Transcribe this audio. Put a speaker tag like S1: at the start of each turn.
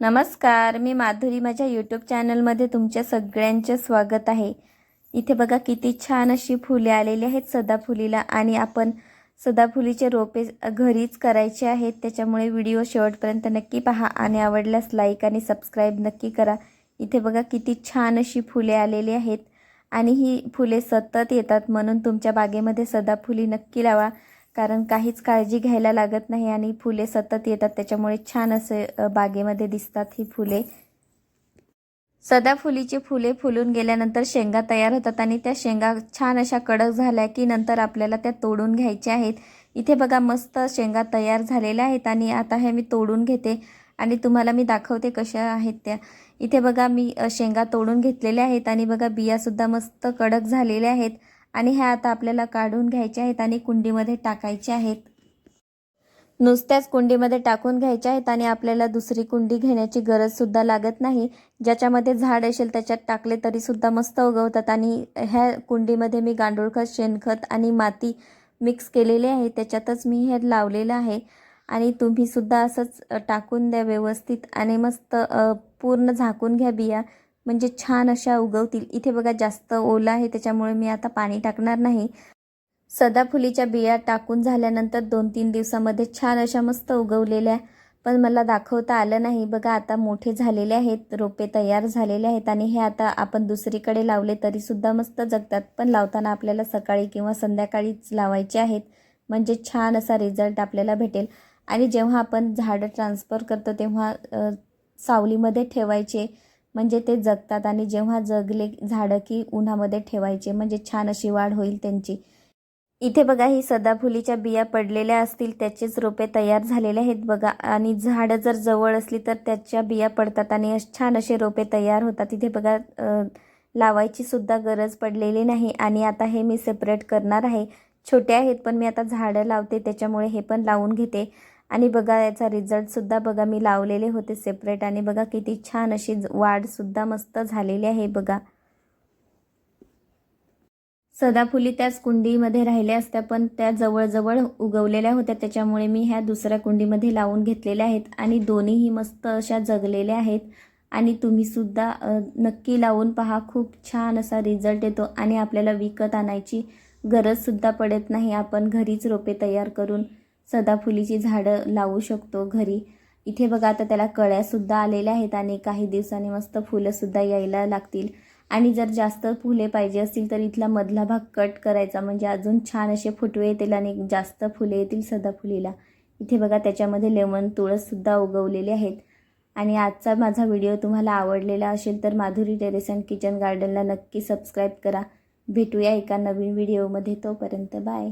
S1: नमस्कार मी माधुरी. माझ्या यूट्यूब चॅनलमध्ये तुमच्या सगळ्यांचे स्वागत आहे. इथे बघा किती छान अशी फुले आलेली आहेत सदाफुलीला आणि आपण सदाफुलीचे रोपे घरीच करायचे आहेत. त्याच्यामुळे व्हिडिओ शेवटपर्यंत नक्की पहा आणि आवडल्यास लाईक आणि सबस्क्राईब नक्की करा. इथे बघा किती छान अशी फुले आलेली आहेत आणि ही फुले सतत येतात म्हणून तुमच्या बागेमध्ये सदाफुली नक्की लावा. कारण काहीच काळजी घ्यायला लागत नाही आणि फुले सतत येतात. त्याच्यामुळे छान असे बागेमध्ये दिसतात ही फुले. सदाफुलीची फुले फुलून गेल्यानंतर शेंगा तयार होतात आणि त्या शेंगा छान अशा कडक झाल्या की नंतर आपल्याला त्या तोडून घ्यायच्या आहेत. इथे बघा मस्त शेंगा तयार झालेल्या आहेत आणि आता हे मी तोडून घेते आणि तुम्हाला मी दाखवते कशा आहेत त्या. इथे बघा मी शेंगा तोडून घेतलेल्या आहेत आणि बघा बियासुद्धा मस्त कडक झालेल्या आहेत. आणि ह्या आता आपल्याला काढून घ्यायच्या आहेत आणि कुंडीमध्ये टाकायच्या आहेत. नुसत्याच कुंडीमध्ये टाकून घ्यायच्या आहेत आणि आपल्याला दुसरी कुंडी घेण्याची गरजसुद्धा लागत नाही. ज्याच्यामध्ये झाड असेल त्याच्यात टाकले तरीसुद्धा मस्त उगवतात. आणि ह्या कुंडीमध्ये मी गांडूळखत शेणखत आणि माती मिक्स केलेले आहे. त्याच्यातच मी हे लावलेलं आहे. आणि तुम्हीसुद्धा असंच टाकून द्या व्यवस्थित आणि मस्त पूर्ण झाकून घ्या बिया. म्हणजे छान अशा उगवतील. इथे बघा जास्त ओलं आहे त्याच्यामुळे मी आता पाणी टाकणार नाही. सदाफुलीच्या बिया टाकून झाल्यानंतर दोन तीन दिवसामध्ये छान अशा मस्त उगवलेल्या. पण मला दाखवता आलं नाही. बघा आता मोठे झालेले आहेत रोपे तयार झालेले आहेत आणि हे आता आपण दुसरीकडे लावले तरीसुद्धा मस्त जगतात. पण लावताना आपल्याला सकाळी किंवा संध्याकाळीच लावायचे आहेत. म्हणजे छान असा रिझल्ट आपल्याला भेटेल. आणि जेव्हा आपण झाडं ट्रान्सफर करतो तेव्हा सावलीमध्ये ठेवायचे. म्हणजे ते जगतात आणि जेव्हा जगले झाडं की उन्हामध्ये ठेवायचे म्हणजे छान अशी वाढ होईल त्यांची. इथे बघा ही सदाफुलीच्या बिया पडलेल्या असतील त्याचेच रोपे तयार झालेले आहेत बघा. आणि झाडं जर जवळ असली तर त्याच्या बिया पडतात आणि अश- छान असे रोपे तयार होतात. इथे बघा लावायची सुद्धा गरज पडलेली नाही. आणि आता हे मी सेपरेट करणार आहे. छोटे आहेत पण मी आता झाडं लावते त्याच्यामुळे हे पण लावून घेते. आणि बघा याचा रिझल्टसुद्धा बघा मी लावलेले होते सेपरेट आणि बघा किती छान अशी वाढसुद्धा मस्त झालेली आहे बघा. सदाफुली त्याच कुंडीमध्ये राहिल्या असत्या पण त्या जवळजवळ उगवलेल्या होत्या. त्याच्यामुळे मी ह्या दुसऱ्या कुंडीमध्ये लावून घेतलेल्या आहेत आणि दोन्हीही मस्त अशा जगलेल्या आहेत. आणि तुम्हीसुद्धा नक्की लावून पहा खूप छान असा रिझल्ट येतो आणि आपल्याला विकत आणायची गरजसुद्धा पडत नाही. आपण घरीच रोपे तयार करून सदाफुलीची झाडं लावू शकतो घरी. इथे बघा आता त्याला कळ्यासुद्धा आलेल्या आहेत आणि काही दिवसांनी मस्त फुलंसुद्धा यायला लागतील. आणि जर जास्त फुले पाहिजे असतील तर इथला मधला भाग कट करायचा म्हणजे अजून छान असे फुटवे येतील आणि जास्त फुले येतील सदाफुलीला. इथे बघा त्याच्यामध्ये लेमन तुळससुद्धा उगवलेले आहेत. आणि आजचा माझा व्हिडिओ तुम्हाला आवडलेला असेल तर माधुरी टेरेस अँड किचन गार्डनला नक्की सबस्क्राईब करा. भेटूया एका नवीन व्हिडिओमध्ये तोपर्यंत बाय.